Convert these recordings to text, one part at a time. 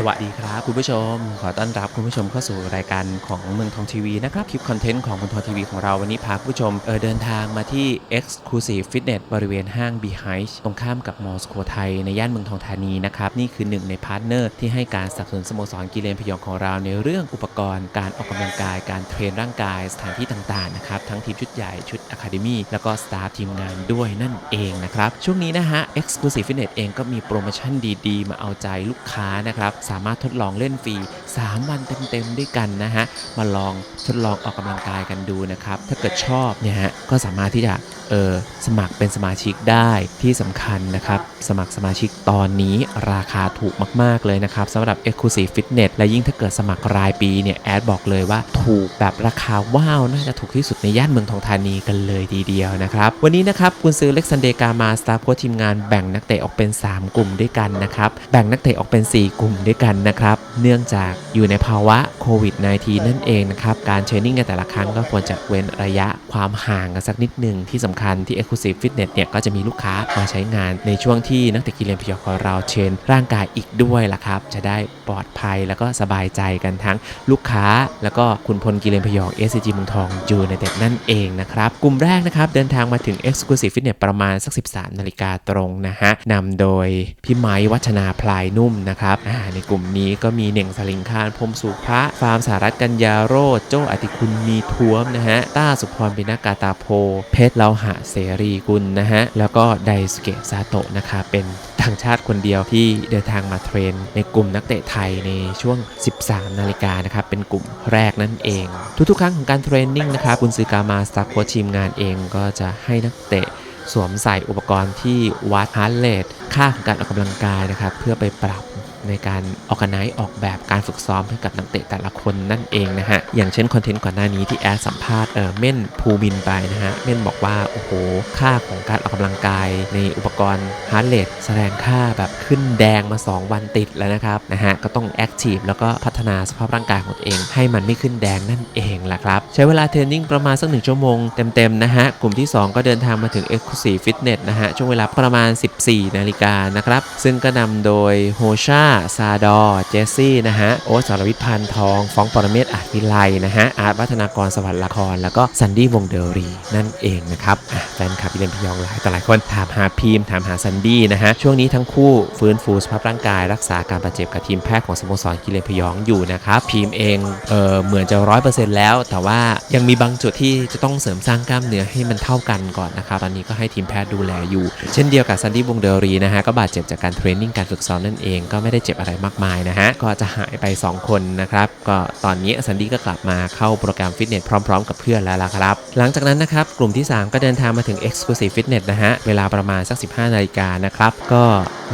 สวัสดีครับคุณผู้ชม ขอต้อนรับคุณผู้ชมเข้าสู่รายการของเมืองทองทีวีนะครับ คลิปคอนเทนต์ของเมืองทองทีวีของเราวันนี้พาคุณผู้ชมเออเดินทางมาที่ Exclusive Fitness บริเวณห้าง Behind ตรงข้ามกับมอสโคไทย ในย่านเมืองทองธานีนะครับ นี่คือหนึ่งในพาร์ทเนอร์ที่ให้การสนับสนุนสโมสรกีฬาพยองของเราในเรื่องอุปกรณ์ การออกกำลังกาย การเทรนร่างกายสถานที่ต่างๆนะครับทั้งทีมชุดใหญ่ชุดอะคาเดมี่แล้วก็สตาฟทีมงานด้วยนั่นเองนะครับช่วงนี้นะฮะ Exclusive Fitness เองก็มีโปรโมชั่นดีๆ มาเอาใจลูกค้านะครับสามารถทดลองเล่นฟรี 3 วันเต็มๆด้วยกันนะฮะ มาลองทดลองออกกำลังกายกันดูนะครับ ถ้าเกิดชอบเนี่ยฮะ ก็สามารถที่จะเออสมัครเป็นสมาชิกได้ที่สำคัญนะครับ สมัครสมาชิกตอนนี้ราคาถูกมาก ๆ เลยนะครับสำหรับ Exclusive Fitness และยิ่งถ้าเกิดสมัครรายปีเนี่ยแอดบอกเลยว่าถูกแบบราคาว้าว น่าจะถูกที่สุดในย่านเมืองทองธานีกันเลยทีเดียวนะครับ วันนี้นะครับคุณซื้อเล็กซันเดกามาสตาฟโค้ชทีมงานแบ่งนักเตะออกเป็น 3 กลุ่มด้วยกันนะครับแบ่งนักเตะออกเป็น 4 กลุ่มด้วยกันนะครับเนื่องจากอยู่ในภาวะ ควิด -19 นั่นเองนะครับ การเทรนนิ่งในแต่ละครั้งก็ควรจะเว้นระยะความห่างกันสักนิดหนึ่งที่สำคัญที่ Exclusive Fitness เนี่ยก็จะมีลูกค้ามาใช้งานในช่วงที่นักเตะกีฬาพิยอของเราเทรนร่างกายอีกด้วยล่ะครับ จะได้ปลอดภัยแล้วก็สบายใจกันทั้งลูกค้า แล้วก็คุณพลกีฬาพยอง SCG เมืองทองยูในเต็ดนั่นเองนะครับ กลุ่มแรกนะครับ เดินทางมาถึง Exclusive Fitness ประมาณสัก 13 นาฬิกาตรงนะฮะนำโดยพี่ไม้วัฒนาพลายนุ่มนะครับในกลุ่มนี้ก็มีเน่งสลิงคารพรมสุพระฟาร์มสหรัฐกัญญาโรจน์โจอติคุณมีท้วมนะฮะต้าสุพรปินากาตาโพ เพชรเลาหะเสรีกุลนะฮะ แล้วก็ไดสุเกะซาโตะนะครับเป็นต่างชาติคนเดียวที่เดินทางมาเทรน ในกลุ่มนักเตะไทยในช่วง 13 นาฬิกานะครับ เป็นกลุ่มแรกนั่นเอง ทุกๆ ครั้งของการเทรนนิ่งนะครับคุณซือกามาสตาร์โค้ชทีมงานเองก็จะให้นักเตะสวมใส่อุปกรณ์ที่วัดฮาร์ดเรทค่าของการออกกำลังกายนะครับ เพื่อไปปรับ ในการออกกันไนออกแบบการฝึกซ้อมให้กับนักเตะแต่ละคนนั่นเองนะฮะ อย่างเช่นคอนเทนต์ก่อนหน้านี้ที่แอดสัมภาษณ์เออเม่นภูมินไปนะฮะ เม่นบอกว่า โอ้โห ค่าของการออกกำลังกายในอุป กรณ์ฮาร์ดเรทแสดงค่าแบบขึ้นแดงมา 2 วันติดแล้วนะครับนะฮะก็ต้องแอคทีฟแล้วก็พัฒนาสภาพร่างกายของตัวเอง ให้มันไม่ขึ้นแดงนั่นเองแหละครับ ใช้เวลาเทรนนิ่งประมาณสักหนึ่งชั่วโมงเต็มๆนะฮะกลุ่มที่ 2 ก็เดินทางมาถึง Exclusive Fitness นะฮะช่วงเวลาประมาณ 14 นาฬิกานะครับซึ่งก็นำโดยโฮชาซาดอเจสซี่นะฮะโอ๊ตสรวิทย์พันธ์ทองฟ้องปรเมศอาจวิไลนะฮะอาร์ตวัฒนากรสวัสดิ์ละคร แล้วก็ซันดี้วงเดอรีนั่นเองนะครับแฟนคลับพี่เลนพยองหลายต่อหลายคนถามหาพีมถามหาซันดี้นะฮะ ช่วงนี้ทั้งคู่ฟื้นฟูสภาพร่างกาย รักษาการบาดเจ็บกับทีมแพทย์ของสโมสรกีฬาพยองอยู่นะครับพีมเองเออเหมือนจะร้อยเปอร์เซ็นต์แล้ว แต่ว่ายังมีบางจุดที่จะต้องเสริมสร้างกล้ามเนื้อให้มันเท่ากันก่อนนะครับ ตอนนี้ก็ให้ทีมแพทย์ดูแลอยู่ เช่นเดียวกับซันดี้วงเดอรีนะฮะก็บาดเจ็บจากการเทรนนิ่งการฝึกซ้อมนั่นเองก็ไม่ได้เจ็บอะไรมากมายนะฮะก็จะหายไป 2 คนนะครับก็ตอนนี้ซันดี้ก็กลับมาเข้าโปรแกรมฟิตเนสพร้อม ๆ กับเพื่อนแล้วล่ะครับ หลังจากนั้นนะครับกลุ่มที่ 3 ก็เดินทางมาถึง Exclusive Fitness นะฮะเวลาประมาณสัก15นาฬิกานะครับ ก็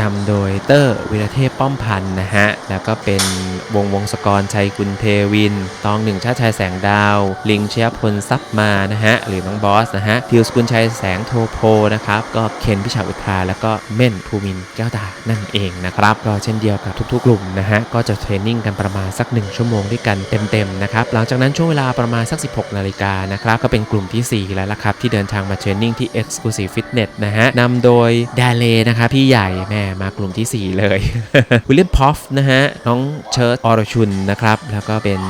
นำโดยเตอร์วิรเทพป้อมพันธ์นะฮะ แล้วก็เป็นวงวงศกรชัยกุลเทวิน ตองหนึ่งชาติชายแสงดาว ลิงเชียพลซับมานะฮะ หรือน้องบอสนะฮะทิวสกุลชัยแสงโทโพนะครับ ก็เคนพิชาอุทราแล้วก็เม่นภูมินแก้วตานั่นเองนะครับ ก็เช่นเดียวกับทุกๆ กลุ่มนะฮะ ก็จะเทรนนิ่งกันประมาณสัก 1 ชั่วโมงด้วยกันเต็มๆนะครับ หลังจากนั้นช่วงเวลาประมาณสัก 16นาฬิกานะครับ ก็เป็นกลุ่มทีสี่4 แล้วละครับที่เดินทางมาเทรนนิ่งที่ Exclusive Fitness นะฮะนำโดยดาเลนะครับพี่ใหญ่แม่มากลุ่มทีสี่ 4 เลย วิลเลียมพอฟนะฮะ น้องเชิร์ตอรชุนนะครับ แล้วก็เป็น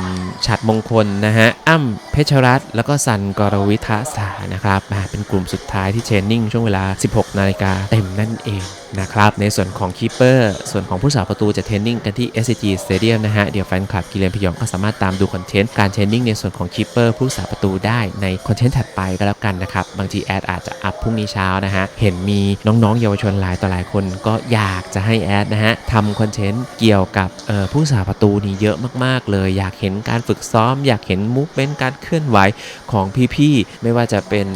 ฉัดมงคลนะฮะ อ้ำเพชรรัตน์แล้วก็สันกรวิทาสานะครับมาเป็นกลุ่มสุดท้ายที่เทนนิ่งช่วงเวลา 16 นาฬิกาเต็มนั่นเองนะครับ ในส่วนของคีเปอร์ ส่วนของผู้สาประตูจะเทรนนิ่งกันที่ SCG Stadium นะฮะ เดี๋ยวแฟนคลับกีฬาพยองก็สามารถตามดูคอนเทนต์การเทรนนิ่งในส่วนของคีเปอร์ผู้สาประตูได้ในคอนเทนต์ถัดไปก็แล้วกันนะครับ บางทีแอดอาจจะอัพพรุ่งนี้เช้านะฮะ เห็นมีน้น้องๆ เยาวชนหลายต่อหลายคนก็อยากจะให้แอดนะฮะทำคอนเทนต์เกี่ยวกับผู้สาประตูนี่เยอะมากๆ เลย อยากเห็นการฝึกซ้อม อยากเห็นมูฟเมนต์การเคลื่อนไหวของพี่ๆ ไม่ว่าจะเป็น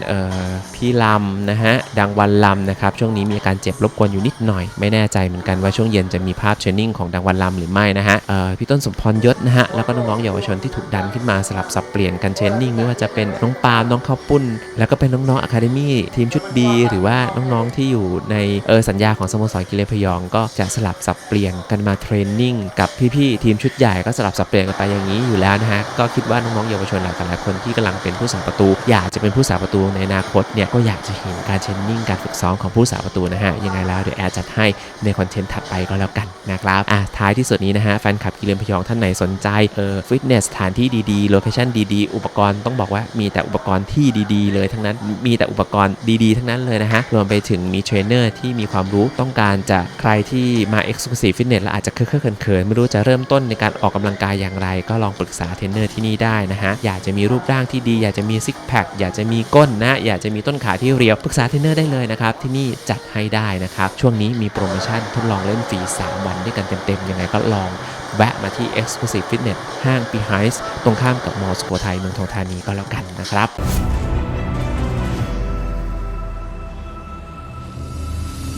พี่ลำนะฮะดังวันลำนะครับช่วงนี้มีอาการเจ็บรบกวนอยู่นิดหน่อย ไม่แน่ใจเหมือนกันว่าช่วงเย็นจะมีภาพเทรนนิ่งของดังวันลำหรือไม่นะฮะพี่ต้นสมพรยศนะฮะแล้วก็น้องๆเยาวชนที่ถูกดันขึ้นมาสลับสับเปลี่ยนกันเทรนนิ่งไม่ว่าจะเป็นน้องปาล์มน้องข้าวปุ้น แล้วก็เป็นน้องๆอะคาเดมี่ทีมชุด B หรือว่าน้องๆที่อยู่ในเออสัญญาของสโมสรกิเลนพยองก็จะสลับสับเปลี่ยนกันมาเทรนนิ่งกับพี่ๆทีมชุดใหญ่ก็สลับสับเปลี่ยนกันไปอย่างนี้อยู่แล้วนะฮะก็คิดว่าน้องๆเยาวชนหลายๆคนที่กำลังเป็นผู้สาประตู อยากจะเป็นผู้สาประตูในอนาคตเนี่ยก็อยากจะเห็นการเทรนนิ่งการฝึกซ้อมของผู้สาประตูนะฮะยังไงแล้วเดี๋ยวแอดจัดให้ในคอนเทนต์ถัดไปก็แล้วกันนะครับอะท้ายที่สุดนี้นะฮะแฟนคลับกิเลนพยองท่านไหนสนใจเออฟิตเนสสถานที่ดีๆโลเคชั่นดีๆ อุปกรณ์ต้องบอกว่ามีแต่อุปกรณ์ที่ดีๆ เลยทั้งนั้นมีแต่อุปกรณ์ดีๆ ทั้งนั้นเลยนะฮะรวมไปถึงมีเทรรนเนอร์ที่มีความรู้ต้องการจะใครที่มา Exclusive Fitness แล้วอาจจะเคอะๆเขินๆไม่รู้จะเริ่มต้นในการออกกำลังกายอย่างไร ก็ลองปรึกษาเทรนเนอร์ที่นี่ได้นะฮะ อยากจะมีรูปร่างที่ดี อยากจะมีซิกแพคอยากจะมีก้นนะ อยากจะมีต้นขาที่เรียว ปรึกษาเทรนเนอร์ได้เลยนะครับ ที่นี่จัดให้ได้นะครับ ช่วงนี้มีโปรโมชั่นทดลองเล่นฟรี 3 วันด้วยกันเต็มๆ ยังไงก็ลองแวะมาที่ Exclusive Fitness ห้าง Behind ตรงข้ามกับมอสโกไทยเมืองทองธานีก็แล้วกันนะครับ